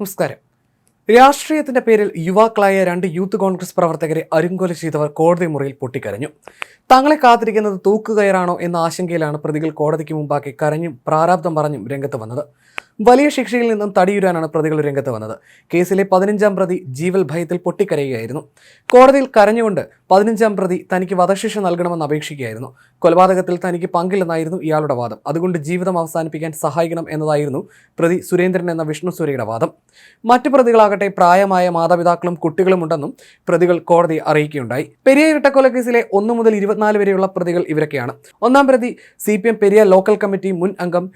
നമസ്കാരം. രാഷ്ട്രീയത്തിന്റെ പേരിൽ യുവാക്കളായ രണ്ട് യൂത്ത് കോൺഗ്രസ് പ്രവർത്തകരെ അരുങ്കൊല ചെയ്തവർ കോടതി മുറിയിൽ പൊട്ടിക്കരഞ്ഞു. തങ്ങളെ കാത്തിരിക്കുന്നത് തൂക്കുകയറാണോ എന്ന ആശങ്കയിലാണ് പ്രതികൾ കോടതിക്ക് മുമ്പാക്കി കരഞ്ഞും പ്രാരാബ്ദം പറഞ്ഞും രംഗത്ത് വന്നത്. വലിയ ശിക്ഷയിൽ നിന്നും തടിയുരാനാണ് പ്രതികൾ രംഗത്ത് വന്നത്. കേസിലെ പതിനഞ്ചാം പ്രതി ജീവൽ ഭയത്തിൽ പൊട്ടിക്കരയുകയായിരുന്നു. കോടതിയിൽ കരഞ്ഞുകൊണ്ട് പതിനഞ്ചാം പ്രതി തനിക്ക് വധശിക്ഷ നൽകണമെന്ന് അപേക്ഷിക്കുകയായിരുന്നു. കൊലപാതകത്തിൽ തനിക്ക് പങ്കില്ലെന്നായിരുന്നു ഇയാളുടെ വാദം. അതുകൊണ്ട് ജീവിതം അവസാനിപ്പിക്കാൻ സഹായിക്കണം എന്നതായിരുന്നു പ്രതി സുരേന്ദ്രൻ എന്ന വിഷ്ണു സൂര്യയുടെ വാദം. മറ്റു പ്രതികളാകട്ടെ പ്രായമായ മാതാപിതാക്കളും കുട്ടികളും ഉണ്ടെന്നും പ്രതികൾ കോടതിയെ അറിയിക്കുകയുണ്ടായി. പെരിയ ഇരട്ടക്കൊലക്കേസിലെ ഒന്നു മുതൽ ഇരുപത്തിനാല് വരെയുള്ള പ്രതികൾ ഇവരൊക്കെയാണ്. ഒന്നാം പ്രതി C P M Periya local committee മുൻ അംഗം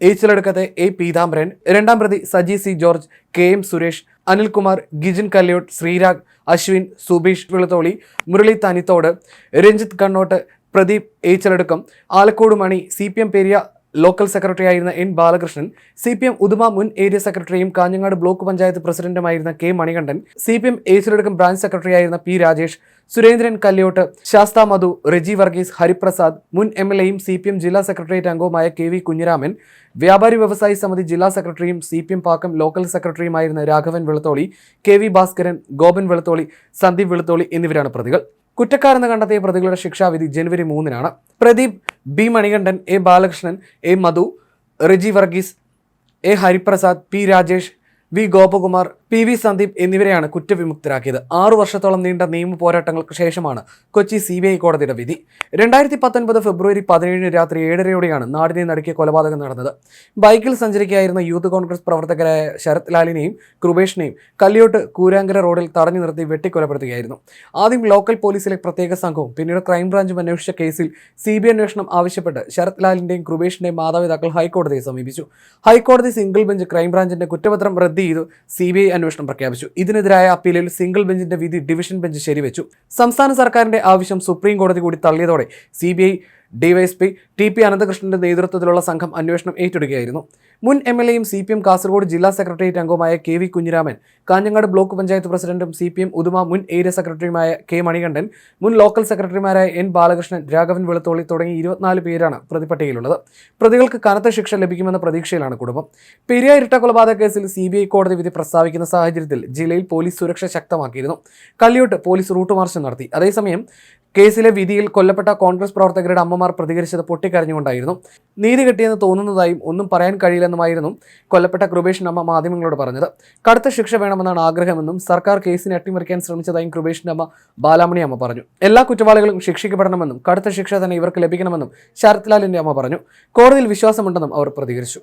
ഏച്ചിലെടുക്കത്തെ എ പീതാംബരൻ രണ്ടാം പ്രതി Saji C George K M Suresh Anilkumar Gijin Kalliyot Sreerag Ashwin Subeesh Velutholi Murali Thanithode Ranjith Kannott Pradeep Echiladukkam Alakkode Mani C P M Periya local secretary ആയിരുന്ന N Balakrishnan C P M Uduma മുൻ area സെക്രട്ടറിയും Kanhangad block panchayat പ്രസിഡന്റുമായിരുന്ന K Manikandan C P M Echiladukkam branch secretary ആയിരുന്ന P Rajesh Surendran Kalliyot Shasta Madhu Reji Varghese Hariprasad മുൻ M L എയും C P M ജില്ലാ secretariat അംഗവുമായ K V Kunhiraman വ്യാപാരി വ്യവസായി സമിതി ജില്ലാ സെക്രട്ടറിയും C P M Pakkam local സെക്രട്ടറിയുമായിരുന്ന Raghavan Velutholi K V Bhaskaran Gopan Velutholi Sandeep Velutholi എന്നിവരാണ് പ്രതികൾ. കുറ്റക്കാരെന്ന് കണ്ടെത്തിയ പ്രതികളുടെ ശിക്ഷാവിധി ജനുവരി മൂന്നിനാണ്. Pradeep B Manikandan A Balakrishnan A Madhu Reji Varghese A Hariprasad P Rajesh V Gopakumar P V Sandeep എന്നിവരെയാണ് കുറ്റവിമുക്തരാക്കിയത്. ആറു വർഷത്തോളം നീണ്ട നിയമ പോരാട്ടങ്ങൾക്ക് ശേഷമാണ് കൊച്ചി സി ബി ഐ കോടതിയുടെ വിധി. രണ്ടായിരത്തി പത്തൊൻപത് ഫെബ്രുവരി പതിനേഴിന് രാത്രി ഏഴരയോടെയാണ് നാടിനെ നടുക്കിയ കൊലപാതകം നടന്നത്. ബൈക്കിൽ സഞ്ചരിക്കുകയായിരുന്ന യൂത്ത് കോൺഗ്രസ് പ്രവർത്തകരായ ശരത് ലാലിനെയും കൃപേഷിനെയും കല്ലിയോട്ട് കൂരാങ്കര റോഡിൽ തടഞ്ഞു നിർത്തി വെട്ടിക്കൊലപ്പെടുത്തുകയായിരുന്നു. ആദ്യം ലോക്കൽ പോലീസിലെ പ്രത്യേക സംഘവും പിന്നീട് ക്രൈംബ്രാഞ്ചും അന്വേഷിച്ച കേസിൽ സി ബി അന്വേഷണം ആവശ്യപ്പെട്ട് ശരത് ലാലിന്റെയും കൃപേഷിന്റെയും മാതാപിതാക്കൾ ഹൈക്കോടതിയെ സമീപിച്ചു. ഹൈക്കോടതി സിംഗിൾ ബെഞ്ച് ക്രൈംബ്രാഞ്ചിന്റെ കുറ്റപത്രം റദ്ദ് ചെയ്തു സി ബി ഐ അന്വേഷണം പ്രഖ്യാപിച്ചു. ഇതിനെതിരായ അപ്പീലിൽ സിംഗിൾ ബെഞ്ചിന്റെ വിധി ഡിവിഷൻ ബെഞ്ച് ശരിവെച്ചു. സംസ്ഥാന സർക്കാരിന്റെ ആവശ്യം സുപ്രീം കോടതി കൂടി തള്ളിയതോടെ C D Y S P T P അനന്തകൃഷ്ണന്റെ നേതൃത്വത്തിലുള്ള സംഘം അന്വേഷണം ഏറ്റെടുക്കുകയായിരുന്നു. മുൻ എം എൽ എയും സി പി എം കാസർഗോഡ് ജില്ലാ സെക്രട്ടേറിയറ്റ് അംഗവുമായ K V Kunhiraman Kanhangad block panchayat പ്രസിഡന്റും സി പി എം ഉദുമ മുൻ ഏരിയ സെക്രട്ടറിയുമായ കെ മണികണ്ഠൻ മുൻ ലോക്കൽ സെക്രട്ടറിമാരായ എൻ ബാലകൃഷ്ണൻ രാഘവൻ വെളുത്തോളി തുടങ്ങി ഇരുപത്തിനാല് പേരാണ് പ്രതിപട്ടികയിലുള്ളത്. പ്രതികൾക്ക് കനത്ത ശിക്ഷ ലഭിക്കുമെന്ന പ്രതീക്ഷയിലാണ് കുടുംബം. പെരിയ ഇരട്ട കൊലപാതക കേസിൽ സി ബി ഐ കോടതി വിധി പ്രസ്താവിക്കുന്ന സാഹചര്യത്തിൽ ജില്ലയിൽ പോലീസ് സുരക്ഷ ശക്തമാക്കിയിരുന്നു. കല്യോട്ട് പോലീസ് റൂട്ട് മാർച്ച് നടത്തി. അതേസമയം കേസിലെ വിധിയിൽ കൊല്ലപ്പെട്ട കോൺഗ്രസ് പ്രവർത്തകരുടെ അമ്മമാർ പ്രതികരിച്ചത് പൊട്ടിക്കരഞ്ഞുകൊണ്ടായിരുന്നു. നീതി കിട്ടിയെന്ന് തോന്നുന്നതായും ഒന്നും പറയാൻ കഴിയില്ലെന്നുമായിരുന്നു കൊല്ലപ്പെട്ട കൃപേഷിന്റെ അമ്മ മാധ്യമങ്ങളോട് പറഞ്ഞത്. കടുത്ത ശിക്ഷ വേണമെന്നാണ് ആഗ്രഹമെന്നും സർക്കാർ കേസിനെ അട്ടിമറിക്കാൻ ശ്രമിച്ചതായും കൃപേഷിന്റെ അമ്മ ബാലാമണി അമ്മ പറഞ്ഞു. എല്ലാ കുറ്റവാളികളും ശിക്ഷിക്കപ്പെടണമെന്നും കടുത്ത ശിക്ഷ തന്നെ ഇവർക്ക് ലഭിക്കണമെന്നും ശരത്ലാലിന്റെ അമ്മ പറഞ്ഞു. കോടതിയിൽ വിശ്വാസമുണ്ടെന്നും അവർ പ്രതികരിച്ചു.